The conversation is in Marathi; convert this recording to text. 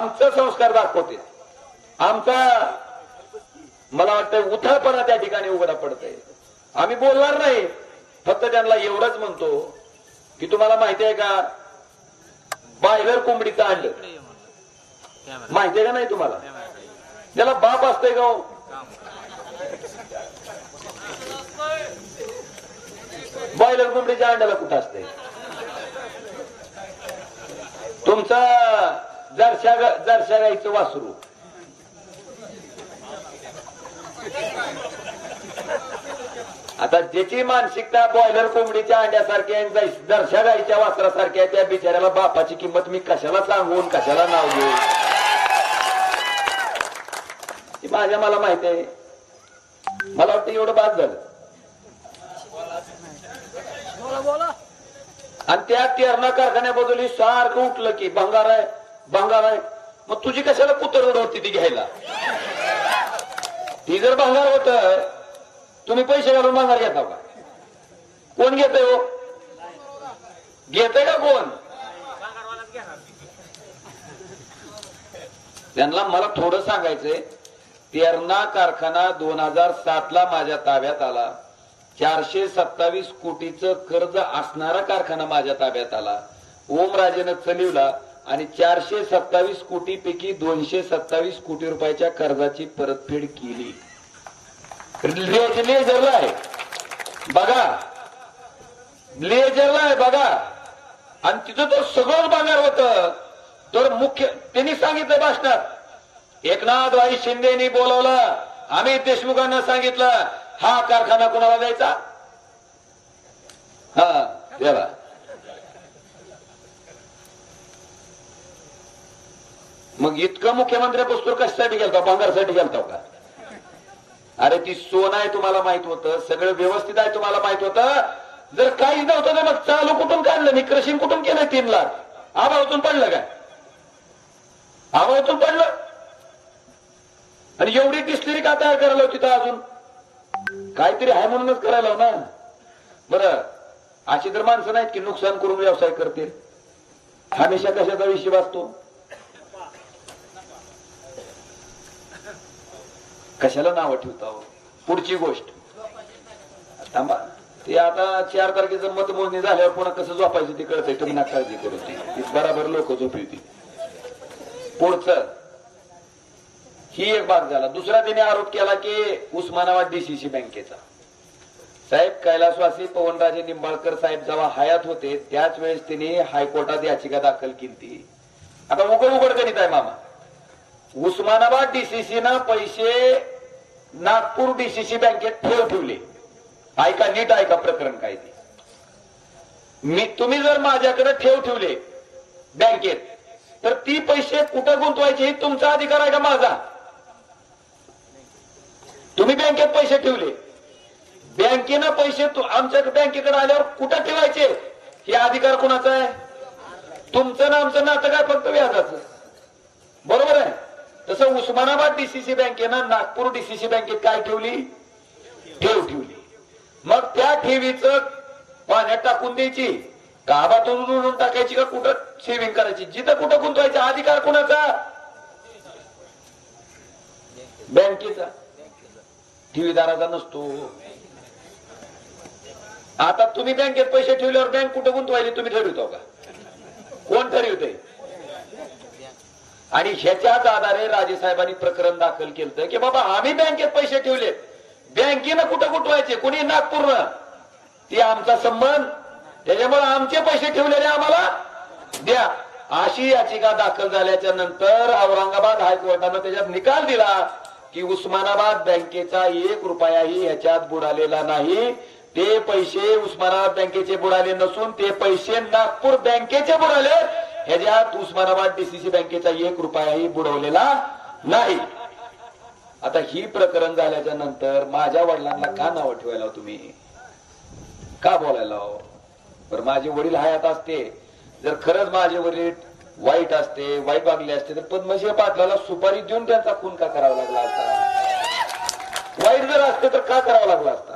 आमचं संस्कार दाखवते. आमचा मला वाटतं उथळपणा त्या ठिकाणी उघडा पडतंय. आम्ही बोलणार नाही. फक्त त्यांना एवढंच म्हणतो की तुम्हाला माहिती आहे का? बायलर कोंबडीचं आणलं. माहिती आहे का नाही तुम्हाला? त्याला बाप असतंय का हो? बॉयलर कोंबडीच्या अंड्याला कुठं असते तुमचा जरशा वासरू. आता ज्याची मानसिकता बॉयलर कोंबडीच्या अंड्यासारखी आहे आणि जरशा गाईच्या वासरासारखी आहे त्या बिचाऱ्याला बापाची किंमत मी कशाला सांगून कशाला नाव घेऊ माझ्या मला माहिती आहे. मला वाटतं एवढं बाद झालं. आणि त्या तेरणा कारखान्याबद्दल सारखं उठलं की भंगार आहे. भंगार आहे. मग तुझी कशाला कुतरवड होती ती घ्यायला? ती जर भंगार होत तुम्ही पैसे घालून भंगार घेता का? कोण घेतय हो? घेतय का कोण? त्यांना मला थोडं सांगायचंय. तेरणा कारखाना दोन हजार सात ला माझ्या ताब्यात आला. चारशे सत्तावीस कोटीचं कर्ज असणारा कारखाना माझ्या ताब्यात आला. ओमराजेनं चलिवला. आणि चारशे सत्तावीस कोटी पैकी दोनशे सत्तावीस कोटी रुपयाच्या कर्जाची परतफेड केली. लेजरला आहे. बघा. लेजरला आहे बघा. आणि तिथं तर सगळं बघणार होत. तर मुख्य त्यांनी सांगितलं भाषणात एकनाथ भाई शिंदेनी बोलवलं. अमित देशमुखांना सांगितलं हा कारखाना कोणाला द्यायचा? हा देवा. मग इतकं मुख्यमंत्री पुस्तक कशासाठी गेलता? भंगारसाठी गेलता का? अरे ती सोन आहे तुम्हाला माहीत होतं सगळं व्यवस्थित आहे तुम्हाला माहीत होतं. जर काही नव्हतं तर मग चालू कुठून काढलं? मी क्रशिंग कुठून केलं तीन लाख? आभाळातून पडलं काय? आभाळातून पडलं? आणि एवढी डिस्टरी का तयार करायला होती तर अजून? काहीतरी आहे म्हणूनच करायला हो ना. बरं अशी तर माणसं नाहीत की नुकसान करून व्यवसाय करतील. हमेशा कशाचा विषय वाचतो? कशाला नावं ठेवता पुढची गोष्ट. थांबा. ते आता चार तारखेचं मतमोजणी झाल्यावर पुन्हा कसं झोपायचं ते कळतंय. तुम्ही ना काळजी करू ती बराबर लोक झोपली पुढचं. ही एक भाग झाला. दुसरा तिने आरोप केला की उस्मानाबाद डीसीसी बँकेचा. साहेब कैलासवासी पवनराजे निंबाळकर साहेब जेव्हा हयात होते त्याच वेळेस तिने हायकोर्टात याचिका दाखल केली आता उघड उघड करीत आहे मामा. उस्मानाबाद डीसीसी ना पैसे नागपूर डीसीसी बँकेत ठेव ठेवले. ऐका नीट ऐका प्रकरण काय ते. मी तुम्ही जर माझ्याकडे ठेव ठेवले बँकेत तर ती पैसे कुठं गुंतवायचे हे तुमचा अधिकार आहे का माझा? तुम्ही बँकेत पैसे ठेवले. बँकेनं पैसे आमच्या बँकेकडे आल्यावर कुठं ठेवायचे? हे अधिकार कुणाचा आहे? तुमचं ना आमचं नातं काय फक्त व्याजाचं? उस्मानाबाद डीसीसी बँकेनं नागपूर डीसीसी बँकेत काय ठेवली? ठेव ठेवली. मग त्या ठेवीचं पाण्यात टाकून द्यायची. गावातून उडून टाकायची का कुठं? सेव्हिंग करायची. जिथं कुठं गुंतवायचा अधिकार कुणाचा? बँकेचा. ठेवीदाराचा नसतो. आता तुम्ही बँकेत पैसे ठेवल्यावर बँक कुठं गुंतवायची? तुम्ही ठरवतो का कोण ठरवते आणि ह्याच्याच आधारे राजेसाहेबांनी प्रकरण दाखल केलं की बाबा आम्ही बँकेत पैसे ठेवले बँकेनं कुठं गुंतवायचे? कोणी नागपूरनं? ती आमचा संबंध. त्याच्यामुळे आमचे पैसे ठेवलेले आम्हाला द्या. अशी याचिका दाखल झाल्याच्यानंतर औरंगाबाद हायकोर्टानं त्याच्यात निकाल दिला की उस्मानाबाद बँकेचा एक रुपयाही ह्याच्यात बुडालेला नाही. ते पैसे उस्मानाबाद बँकेचे बुडाले नसून ते पैसे नागपूर बँकेचे बुडाले ह्याच्यात उस्मानाबाद डीसीसी बँकेचा एक रुपयाही बुडवलेला नाही. आता ही प्रकरण झाल्याच्यानंतर माझ्या वडिलांना का नाव ठेवायला हो तुम्ही? का बोलायला हो? बरं माझे वडील हयात असते. जर खरंच माझे वडील वाईट असते वाईट वागले असते तर पद्मशी पाटलाला सुपारी देऊन त्यांचा खून का करावा लागला असता वाईट जर असते तर का करावा लागला असता?